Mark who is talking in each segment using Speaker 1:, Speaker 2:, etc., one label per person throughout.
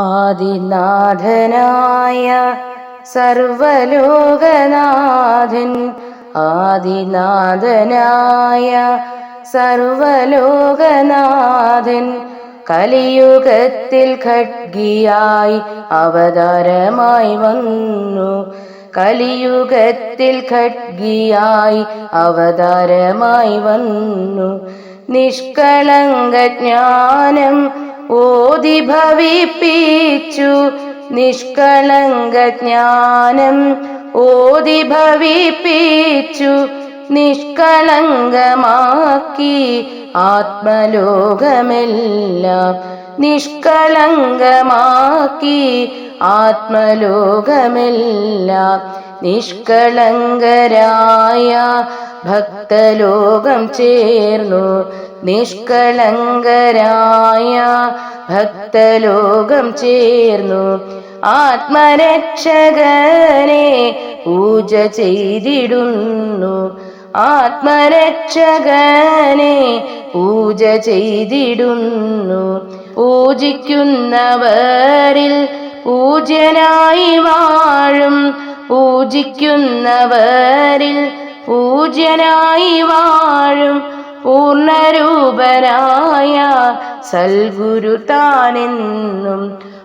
Speaker 1: ആദിനാഥനായ സർവലോകനാഥൻ ആദിനാഥനായ സർവലോകനാഥൻ കലിയുഗത്തിൽ ഖഡ്ഗിയായി അവതാരമായി വന്നു. കലിയുഗത്തിൽ ഖഡ്ഗിയായി അവതാരമായി വന്നു. നിഷ്കളങ്ക ജ്ഞാനം ഓതി ഭവിപ്പിച്ചു നിഷ്കളങ്ക ജ്ഞാനം. ഓതി ഭവിപ്പിച്ചു നിഷ്കളങ്കമാക്കി ആത്മലോകമെല്ലാം. നിഷ്കളങ്കമാക്കി ആത്മലോകമെല്ലാം. നിഷ്കളങ്കരായ ഭക്തലോകം ചേർന്നു. നിഷ്കളങ്കരായ ഭക്തലോകം ചേർന്നു. ആത്മരക്ഷകനെ പൂജ ചെയ്തിടുന്നു. ആത്മരക്ഷകനെ പൂജ ചെയ്തിടുന്നു. പൂജിക്കുന്നവരിൽ പൂജ്യനായി വാഴും. പൂജിക്കുന്നവരിൽ പൂജ്യനായി വാഴും. പൂർണരൂപനായ സൽഗുരു താനെന്നും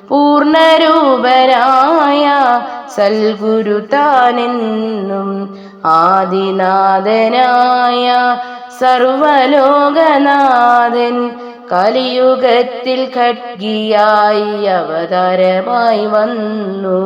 Speaker 1: പൂർണരൂപരായ സൽഗുരു താനെന്നും ആദിനാഥനായ സർവലോകനാഥൻ കലിയുഗത്തിൽ ഖഡ്ഗിയായി അവതാരമായി വന്നു.